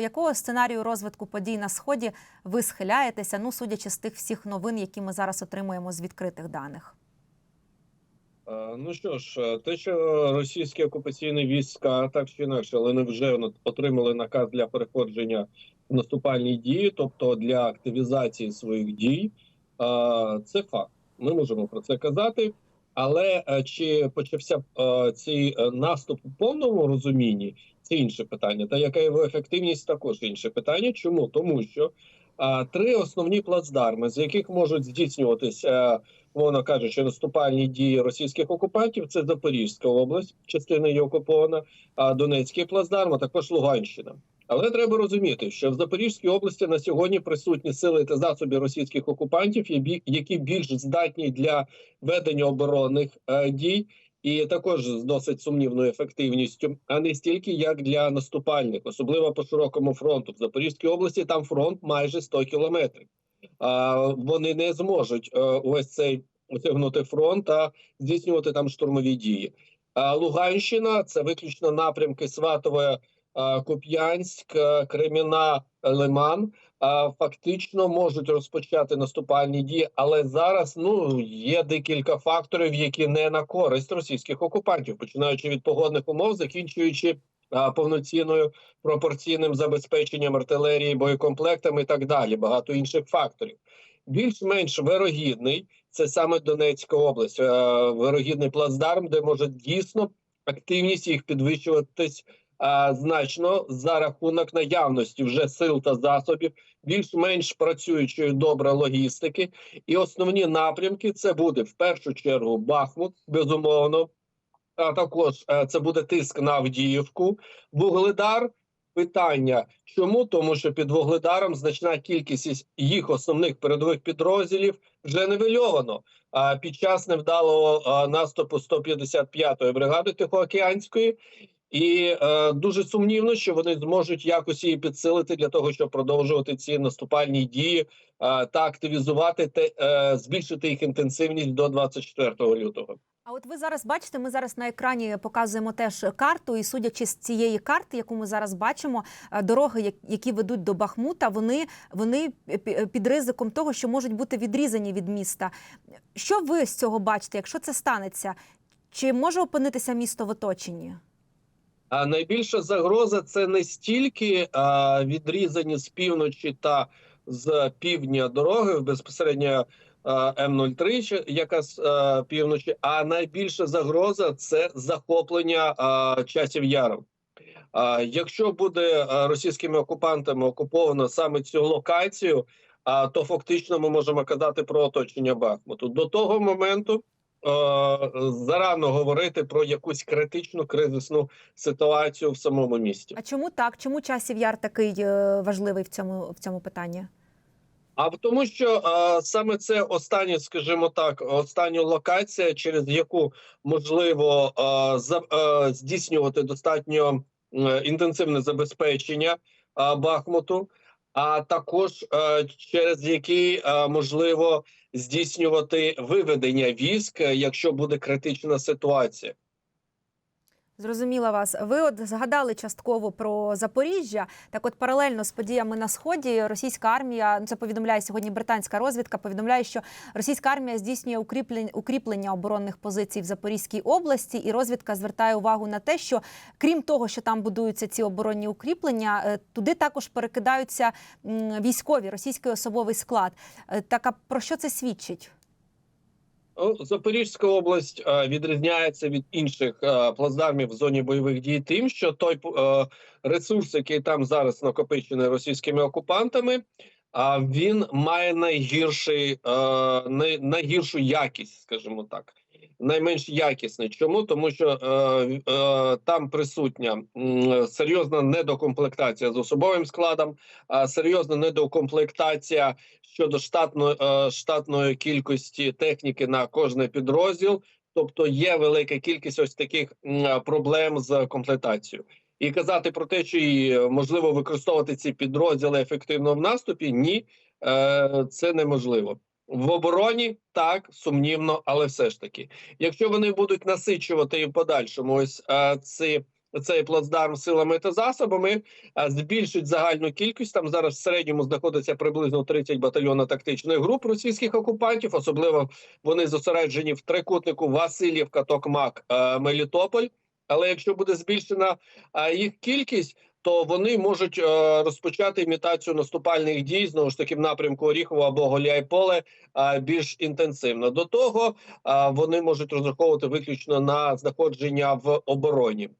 До якого сценарію розвитку подій на сході ви схиляєтеся? Ну, судячи з тих всіх новин, які ми зараз отримуємо з відкритих даних? Е, Ну що ж, е, те, що російські окупаційні війська так чи інакше, але не вже отримали наказ для переходження в наступальні дії, тобто для активізації своїх дій, е, це факт. Ми можемо про це казати. Але чи почався цей наступ у повному розумінні? Це інше питання. Та яка його ефективність також інше питання. Чому? Тому що е, три основні плацдарми, з яких можуть здійснюватися, е, мовно кажучи, наступальні дії російських окупантів, це Запорізька область, частина її окупована, а Донецький плацдарм, а також Луганщина. Але треба розуміти, що в Запорізькій області на сьогодні присутні сили та засоби російських окупантів, які- які більш здатні для ведення оборонних е, дій, і також з досить сумнівною ефективністю, а не стільки як для наступальних, особливо по широкому фронту. В Запорізькій області там фронт майже 100 кілометрів. А вони не зможуть е, ось цей осягнути фронт та здійснювати там штурмові дії. А Луганщина це виключно напрямки Сватове, Куп'янськ, е, Креміна, Лиман. Фактично можуть розпочати наступальні дії, але зараз ну є декілька факторів, які не на користь російських окупантів, починаючи від погодних умов, закінчуючи повноцінною пропорційним забезпеченням артилерії, боєкомплектами і так далі. Багато інших факторів. Більш-менш вирогідний це саме Донецька область, вирогідний плацдарм, де може дійсно активність їх підвищуватись значно за рахунок наявності вже сил та засобів, більш-менш працюючої добре логістики, і основні напрямки це буде в першу чергу Бахмут, безумовно. А також е, це буде тиск на Авдіївку, Вугледар. Питання чому? Тому що під Вугледаром значна кількість їх основних передових підрозділів вже нивельовано. А під час невдалого наступу 155-ї бригади Тихоокеанської, і е, дуже сумнівно, що вони зможуть якось її підсилити для того, щоб продовжувати ці наступальні дії е, та активізувати те, е, збільшити їх інтенсивність до 24 лютого. А от ви зараз бачите, ми зараз на екрані показуємо теж карту, і судячи з цієї карти, яку ми зараз бачимо, е, дороги, як- які ведуть до Бахмута, вони, вони пі- під ризиком того, що можуть бути відрізані від міста. Що ви з цього бачите, якщо це станеться? Чи може опинитися місто в оточенні? А найбільша загроза це не стільки а, відрізані з півночі та з півдня дороги безпосередньо а, М03, яка з півночі, а найбільша загроза це захоплення часів яру. А, якщо буде російськими окупантами окуповано саме цю локацію, а, то фактично ми можемо казати про оточення Бахмуту. До того моменту зарано говорити про якусь критичну кризисну ситуацію в самому місті. А чому так? Чому часів яр такий е, важливий в цьому, в цьому питанні? А в тому, що е, саме це остання, скажімо так, остання локація, через яку можливо е, за, е, здійснювати достатньо е, інтенсивне забезпечення е, Бахмуту, а також е, через який е, можливо здійснювати виведення військ, е, якщо буде критична ситуація. Зрозуміла вас. Ви от згадали частково про Запоріжжя. Так, от паралельно з подіями на сході, російська армія ну, це повідомляє сьогодні британська розвідка. Повідомляє, що російська армія здійснює укріплення, укріплення оборонних позицій в Запорізькій області, і розвідка звертає увагу на те, що крім того, що там будуються ці оборонні укріплення, е, туди також перекидаються військові російський особовий склад. Е, Так а про що це свідчить? Ну, Запорізька область е, відрізняється від інших е, плацдармів в зоні бойових дій тим, що той е, ресурс, який там зараз накопичений російськими окупантами, він має найгірший, найгіршу якість, скажімо так, найменш якісний. Чому? Тому що е, е, там присутня м, серйозна недокомплектація з особовим складом, а серйозна недокомплектація щодо штатної е, штатної кількості техніки на кожний підрозділ. Тобто є велика кількість ось таких проблем з комплектацією. І казати про те, чи можливо використовувати ці підрозділи ефективно в наступі, ні, е, це неможливо. В обороні так сумнівно, але все ж таки, якщо вони будуть насичувати і в подальшому ось е, ці цей плацдарм силами та засобами, а, збільшить загальну кількість. Там зараз в середньому знаходиться приблизно 30 батальйонів тактичних груп російських окупантів. Особливо вони зосереджені в трикутнику Васильівка, Токмак, е, Мелітополь. Але якщо буде збільшена е, їх кількість, то вони можуть е, розпочати імітацію наступальних дій знову ж таки в напрямку Оріхова або Голяйполе е, більш інтенсивно. До того е, вони можуть розраховувати виключно на знаходження в обороні.